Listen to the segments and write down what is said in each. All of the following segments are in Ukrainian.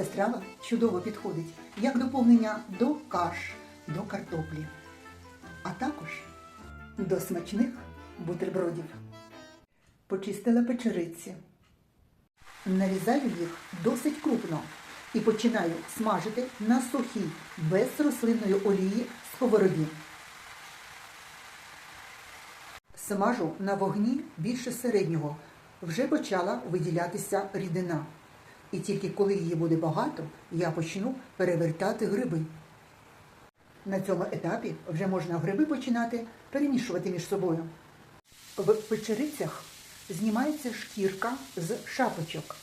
Ця страва чудово підходить як доповнення до каш, до картоплі, а також до смачних бутербродів. Почистила печериці. Нарізаю їх досить крупно і починаю смажити на сухій, без рослинної олії сковороді. Смажу на вогні більше середнього. Вже почала виділятися рідина. І тільки коли її буде багато, я почну перевертати гриби. На цьому етапі вже можна гриби починати перемішувати між собою. В печерицях знімається шкірка з шапочок.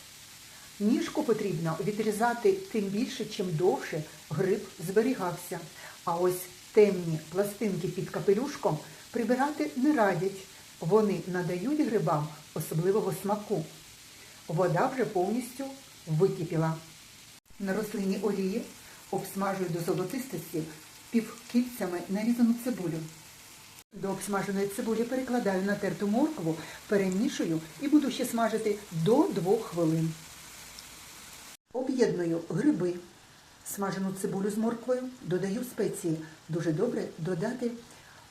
Ніжку потрібно відрізати тим більше, чим довше гриб зберігався. А ось темні пластинки під капелюшком прибирати не радять. Вони надають грибам особливого смаку. Вода вже повністю википіла. На рослинній олії обсмажую до золотистості півкільцями нарізану цибулю. До обсмаженої цибулі перекладаю натерту моркву, перемішую і буду ще смажити до 2 хвилин. Об'єдную гриби, смажену цибулю з морквою, додаю спеції. Дуже добре додати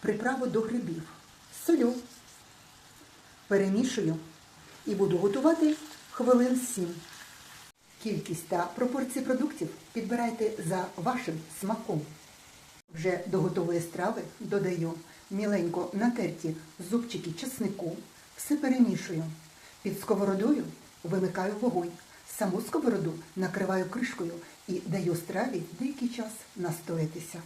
приправу до грибів. Солю, перемішую і буду готувати хвилин 7. Кількість та пропорції продуктів підбирайте за вашим смаком. Вже до готової страви додаю міленько натерті зубчики чеснику, все перемішую. Під сковородою вимикаю вогонь. Саму сковороду накриваю кришкою і даю страві деякий час настоятися.